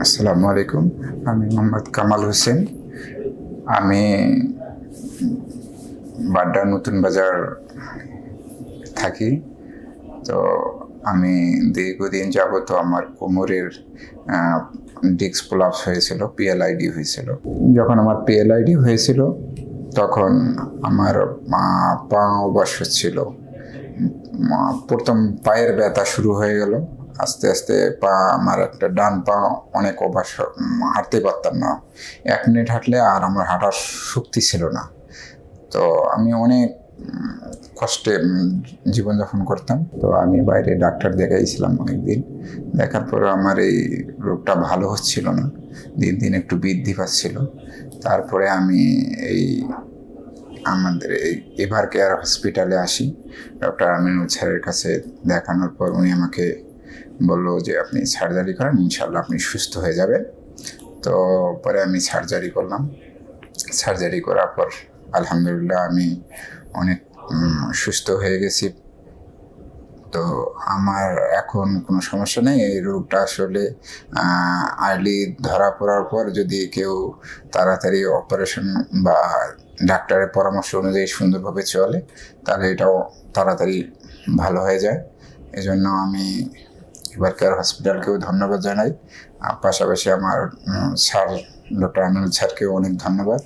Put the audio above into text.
আসসালামু আলাইকুম। আমি মোহাম্মদ কামাল হোসেন। আমি বাড্ডা নতুন বাজার থাকি। তো আমি দীর্ঘদিন যাবত আমার কোমরের ডিস্ক প্রলাপস হয়েছিল, পিএলআইডি হয়েছিল। যখন আমার পিএলআইডি হয়েছিল, তখন আমার পা- অবশ্য ছিল প্রথম পায়ের ব্যথা শুরু হয়ে গেল। আস্তে আস্তে পা, আমার একটা ডান পা অনেক অবাস হাঁটতে পারতাম না। এক মিনিট হাঁটলে আর আমার হাঁটার শক্তি ছিল না। তো আমি অনেক কষ্টে জীবনযাপন করতাম। তো আমি বাইরে ডাক্তার দেখাইছিলাম অনেকদিন। দেখার পরে আমার এই রোগটা ভালো হচ্ছিল না। দিন দিন একটু বৃদ্ধি পাচ্ছিল। তারপরে আমি এই আমাদের এই এভার কেয়ার হসপিটালে আসি। ডক্টর আমিনুল স্যারের কাছে দেখানোর পর উনি আমাকে বলল যে আপনি সার্জারি করেন ইনশাল্লাহ আপনি সুস্থ হয়ে যাবেন। তো পরে আমি সার্জারি করলাম। সার্জারি করার পর আলহামদুলিল্লাহ আমি অনেক সুস্থ হয়ে গেছি। তো আমার এখন কোনো সমস্যা নেই। এই রোগটা আসলে আর্লি ধরা পড়ার পর যদি কেউ তাড়াতাড়ি অপারেশন বা ডাক্তারের পরামর্শ অনুযায়ী সুন্দরভাবে চলে, তাহলে এটাও তাড়াতাড়ি ভালো হয়ে যায়। এজন্য আমি এবার কেয়ার হসপিটালকেও ধন্যবাদ জানাই। পাশাপাশি আমার স্যার ডক্টর আমিনুল স্যারকেও অনেক ধন্যবাদ।